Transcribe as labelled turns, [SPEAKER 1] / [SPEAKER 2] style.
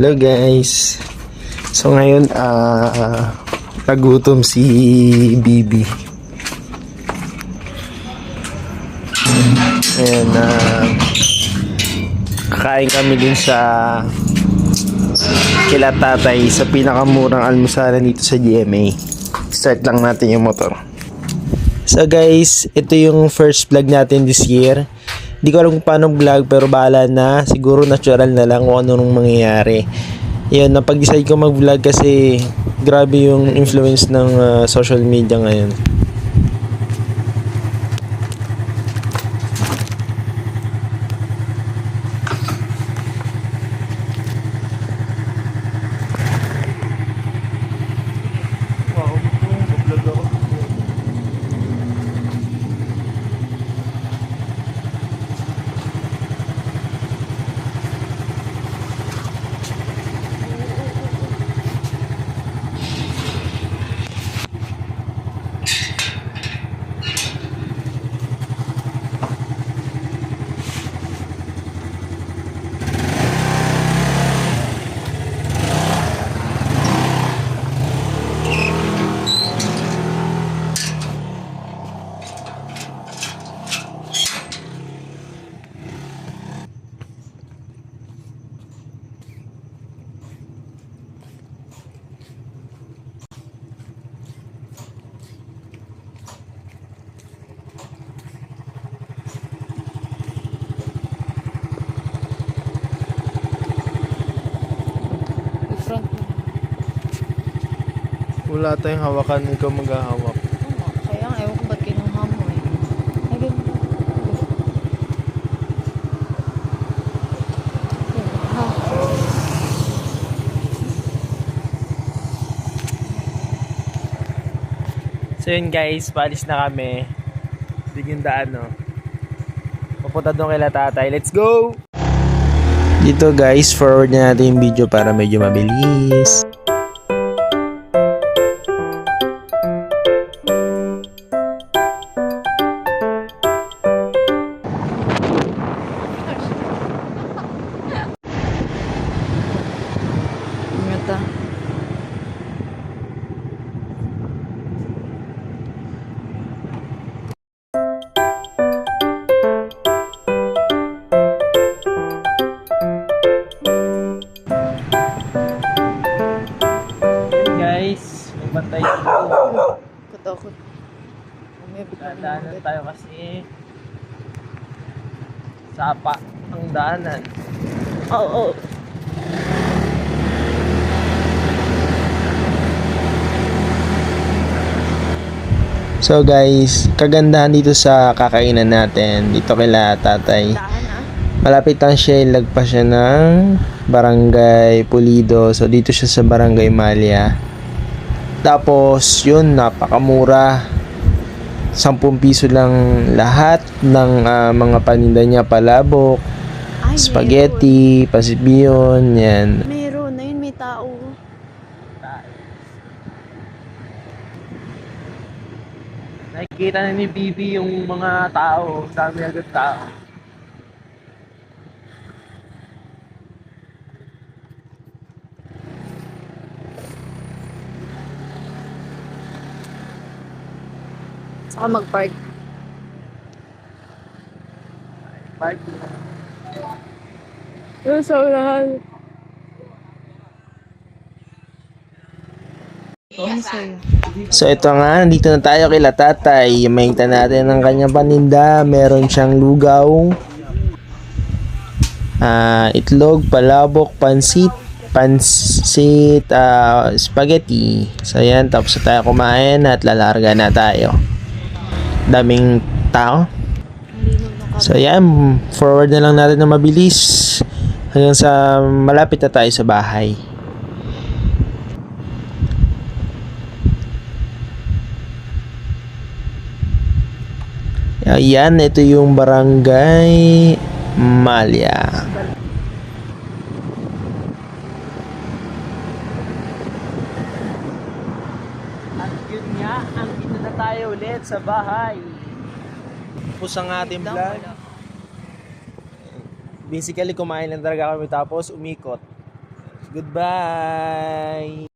[SPEAKER 1] Hello guys. So ngayon ah nagutom si Bibi. Ayan ah kakain kami din sa kila tatay sa pinakamurang almusalan dito sa GMA. Start lang natin yung motor. So guys, ito yung first vlog natin this year. Di ko alam kung paano vlog pero bahala na. Siguro natural na lang kung ano nung mangyayari. Yun, napag-decide ko mag-vlog kasi grabe yung influence ng ah, social media ngayon.
[SPEAKER 2] I-front mo.
[SPEAKER 1] Wala tayong hawakan, ikaw maghahawak.
[SPEAKER 2] Kaya nga, ewan ko ba't kinuha mo eh. Ha?
[SPEAKER 1] So yun guys, paalis na kami. Hindi yung daan no. Papunta doon kay tatay. Let's go! Dito guys, forward na natin yung video para medyo mabilis. Bantay dito.
[SPEAKER 2] Katakot.
[SPEAKER 1] Dadaanan tayo kasi sapa ang daanan.
[SPEAKER 2] Oo. Oh,
[SPEAKER 1] So guys, kagandahan dito sa kakainan natin, dito kila tatay.
[SPEAKER 2] Ah.
[SPEAKER 1] Malapit lang siya, ilagpas siya ng Barangay Pulido. So dito siya sa Barangay Malia. Tapos yun, napakamura. 10 piso lang lahat ng ah, mga paninda niya, palabok,
[SPEAKER 2] Ay,
[SPEAKER 1] spaghetti, pasibiyon, yan.
[SPEAKER 2] Meron. Meron. Ayun, may tao.
[SPEAKER 1] Nakikita na ni Bibi yung mga tao, dami agad tao.
[SPEAKER 2] Saka mag-park.
[SPEAKER 1] Park.
[SPEAKER 2] Yung sa sa'yo?
[SPEAKER 1] So ito nga, nandito na tayo kay tatay. Makita natin ang kanyang paninda. Meron siyang lugaw, ah itlog, palabok, pansit, pansit, ah, spaghetti. So yan, tapos na tayo kumain at lalarga na tayo. Daming tao. So yan, forward na lang natin na mabilis hanggang sa malapit na tayo sa bahay. Ayan, ito yung barangay Malya. At yun nga, ang tayo ulit sa bahay. Tapos ang ating vlog. Basically, kumain lang talaga kami tapos umikot. Goodbye!